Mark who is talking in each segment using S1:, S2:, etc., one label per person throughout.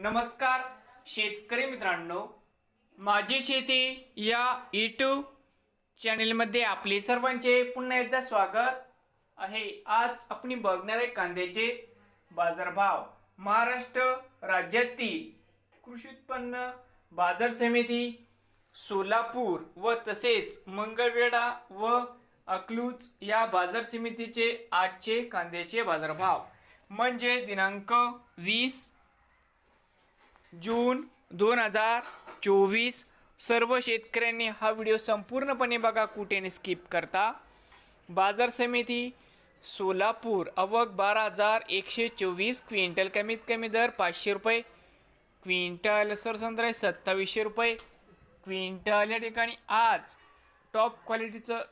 S1: नमस्कार शेतकरी मित्रांनो. माझी शेती या यूट्यूब चॅनेलमध्ये आपले सर्वांचे पुन्हा एकदा स्वागत आहे. आज आपण बघणार आहे कांद्याचे बाजारभाव. महाराष्ट्र राज्यातील कृषी उत्पन्न बाजार समिती सोलापूर व तसेच मंगळवेढा व अकलूज या बाजार समितीचे आजचे कांद्याचे बाजारभाव. म्हणजे दिनांक वीस जून दोन हजार चोवीस. सर्व शेतकऱ्यांनी हा व्हिडिओ संपूर्णपणे बघा कुठेने स्किप करता. बाजार समिती सोलापूर अवक बारा हजार एकशे चोवीस. क्विंटल कमीत कमी दर पाचशे रुपये. क्विंटल सरसंत्र आहे सत्तावीसशे रुपये. क्विंटल या ठिकाणी आज टॉप क्वालिटीचं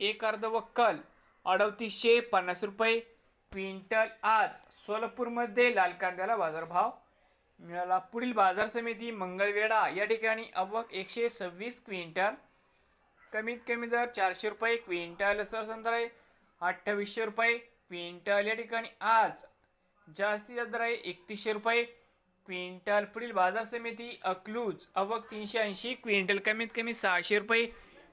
S1: एक अर्ध वक्कल अडतीसशे पन्नास रुपये. क्विंटल आज सोलापूरमध्ये लाल कांद्याला बाजारभाव मिळाला. पुढील बाजार समिती मंगळवेढा. या ठिकाणी अवक एकशे सव्वीस क्विंटल कमीत कमी दर चारशे रुपये क्विंटल सरसंत्र आहे अठ्ठावीसशे रुपये क्विंटल. या ठिकाणी आज जास्तीत दर आहे एकतीसशे रुपये क्विंटल. पुढील बाजार समिती अकलूज. अवक तीनशे ऐंशी क्विंटल कमीत कमी सहाशे रुपये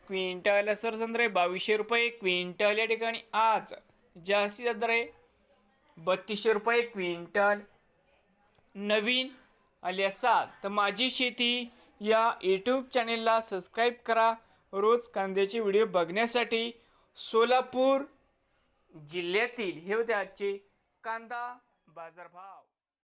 S1: क्विंटल सरसंत्र आहे बावीसशे रुपये क्विंटल. या ठिकाणी आज जास्तीत दर आहे बत्तीसशे रुपये क्विंटल. नवीन आले असाल तर माझी शेती या यूट्यूब चॅनेलला सबस्क्राईब करा. रोज कांद्याचे व्हिडिओ बघण्यासाठी सोलापूर जिल्ह्यातील हे होते आजचे कांदा बाजारभाव.